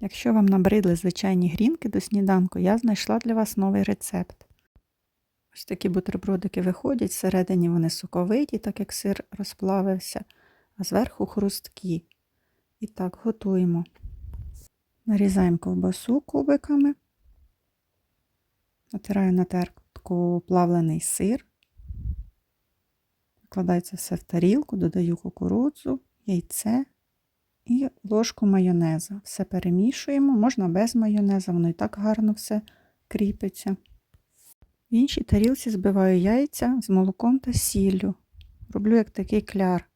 Якщо вам набридли звичайні грінки до сніданку, я знайшла для вас новий рецепт. Ось такі бутербродики виходять, всередині вони соковиті, так як сир розплавився, а зверху хрусткі. І так, готуємо. Нарізаємо ковбасу кубиками. Натираю на терку плавлений сир. Викладається все в тарілку, додаю кукурудзу, яйце і ложку майонеза. Все перемішуємо, можна без майонеза, воно і так гарно все кріпиться. В іншій тарілці збиваю яйця з молоком та сіллю. Роблю як такий кляр.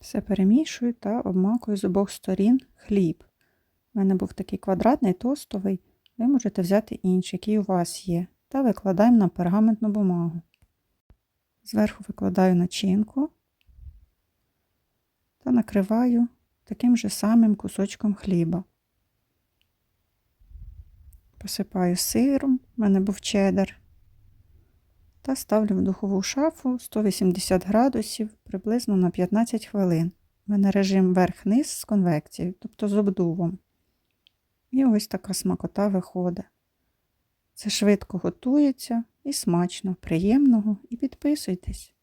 Все перемішую та обмакую з обох сторін хліб. У мене був такий квадратний тостовий, ви можете взяти інший, який у вас є, та викладаємо на пергаментну бумагу. Зверху викладаю начинку та накриваю таким же самим кусочком хліба. Посипаю сиром, у мене був чеддер, та ставлю в духову шафу 180 градусів приблизно на 15 хвилин. У мене режим верх-низ з конвекцією, тобто з обдувом. І ось така смакота виходить. Це швидко готується і смачно, приємного. І підписуйтесь.